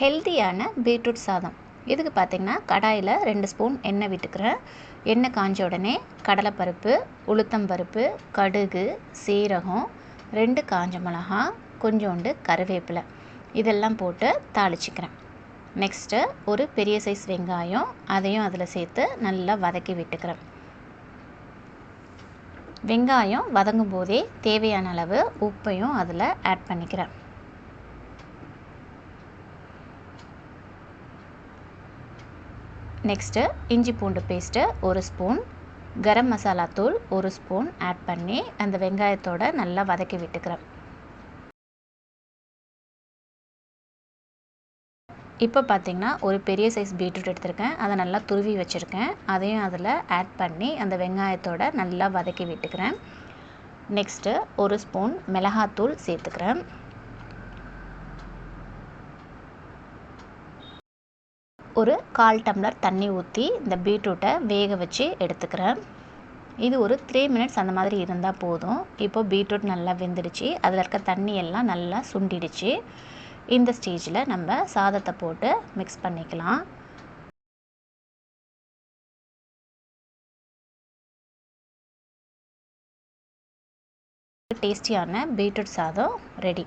ஹெல்த்தியான பீட்ரூட் சாதம். இதுக்கு பார்த்திங்கன்னா கடாயில் ரெண்டு ஸ்பூன் எண்ணெய் விட்டுக்கிறேன். எண்ணெய் காஞ்ச உடனே கடலைப்பருப்பு உளுத்தம்பருப்பு கடுகு சீரகம் ரெண்டு காஞ்ச மிளகா கொஞ்சோண்டு கருவேப்பிலை. இதெல்லாம் போட்டு தாளிச்சிக்கிறேன். நெக்ஸ்ட்டு ஒரு பெரிய சைஸ் வெங்காயம் அதையும் அதில் சேர்த்து நல்லா வதக்கி விட்டுக்கிறேன். வெங்காயம் வதங்கும் போதே தேவையான அளவு உப்பையும் அதில் ஆட் பண்ணிக்கிறேன். நெக்ஸ்ட்டு இஞ்சி பூண்டு பேஸ்ட்டு ஒரு ஸ்பூன் கரம் மசாலா தூள் ஒரு ஸ்பூன் ஆட் பண்ணி அந்த வெங்காயத்தோட நல்லா வதக்கி விட்டுக்கிறேன். இப்போ பார்த்திங்கன்னா ஒரு பெரிய சைஸ் பீட்ரூட் எடுத்திருக்கேன். அதை நல்லா துருவி வச்சுருக்கேன். அதையும் அதில் ஆட் பண்ணி அந்த வெங்காயத்தோட நல்லா வதக்கி விட்டுக்கிறேன். நெக்ஸ்ட்டு ஒரு ஸ்பூன் மிளகாத்தூள் சேர்த்துக்கிறேன். ஒரு கால் டம்ளர் தண்ணி ஊற்றி இந்த பீட்ரூட்டை வேக வச்சு எடுத்துக்கிறேன். இது ஒரு த்ரீ மினிட்ஸ் அந்த மாதிரி இருந்தால் போதும். இப்போ பீட்ரூட் நல்லா வெந்துடுச்சு. அதில் இருக்க தண்ணி எல்லாம் நல்லா சுண்டிடுச்சு. இந்த ஸ்டேஜில் நம்ம சாதத்தை போட்டு மிக்ஸ் பண்ணிக்கலாம். டேஸ்டியான பீட்ரூட் சாதம் ரெடி